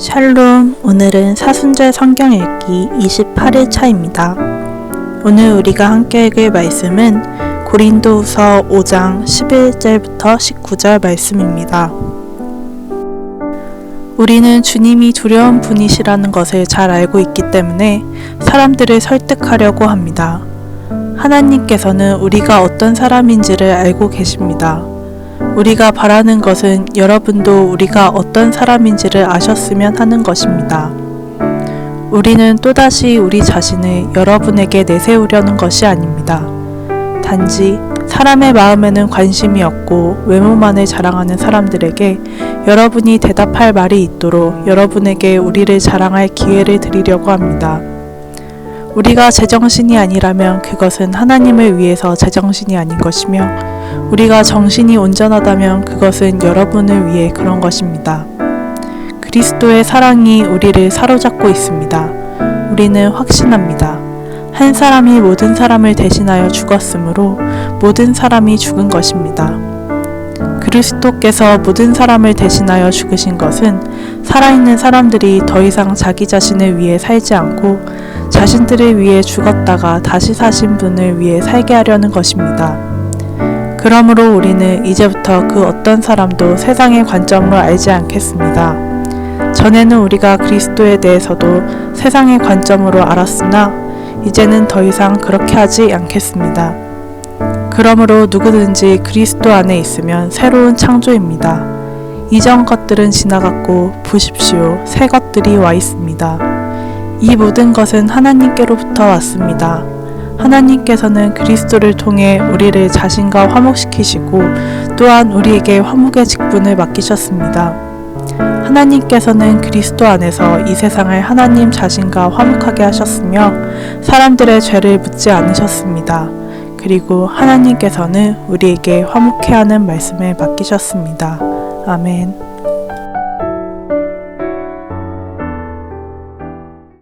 샬롬, 오늘은 사순절 성경 읽기 28일 차입니다. 오늘 우리가 함께 읽을 말씀은 고린도후서 5장 11절부터 19절 말씀입니다. 우리는 주님이 두려운 분이시라는 것을 잘 알고 있기 때문에 사람들을 설득하려고 합니다. 하나님께서는 우리가 어떤 사람인지를 알고 계십니다. 우리가 바라는 것은 여러분도 우리가 어떤 사람인지를 아셨으면 하는 것입니다. 우리는 또다시 우리 자신을 여러분에게 내세우려는 것이 아닙니다. 단지 사람의 마음에는 관심이 없고 외모만을 자랑하는 사람들에게 여러분이 대답할 말이 있도록 여러분에게 우리를 자랑할 기회를 드리려고 합니다. 우리가 제정신이 아니라면 그것은 하나님을 위해서 제정신이 아닌 것이며 우리가 정신이 온전하다면 그것은 여러분을 위해 그런 것입니다. 그리스도의 사랑이 우리를 사로잡고 있습니다. 우리는 확신합니다. 한 사람이 모든 사람을 대신하여 죽었으므로 모든 사람이 죽은 것입니다. 그리스도께서 모든 사람을 대신하여 죽으신 것은 살아있는 사람들이 더 이상 자기 자신을 위해 살지 않고 자신들을 위해 죽었다가 다시 사신 분을 위해 살게 하려는 것입니다. 그러므로 우리는 이제부터 그 어떤 사람도 세상의 관점으로 알지 않겠습니다. 전에는 우리가 그리스도에 대해서도 세상의 관점으로 알았으나 이제는 더 이상 그렇게 하지 않겠습니다. 그러므로 누구든지 그리스도 안에 있으면 새로운 창조입니다. 이전 것들은 지나갔고 보십시오. 새 것들이 와 있습니다. 이 모든 것은 하나님께로부터 왔습니다. 하나님께서는 그리스도를 통해 우리를 자신과 화목시키시고 또한 우리에게 화목의 직분을 맡기셨습니다. 하나님께서는 그리스도 안에서 이 세상을 하나님 자신과 화목하게 하셨으며 사람들의 죄를 묻지 않으셨습니다. 그리고 하나님께서는 우리에게 화목해 하는 말씀을 맡기셨습니다. 아멘.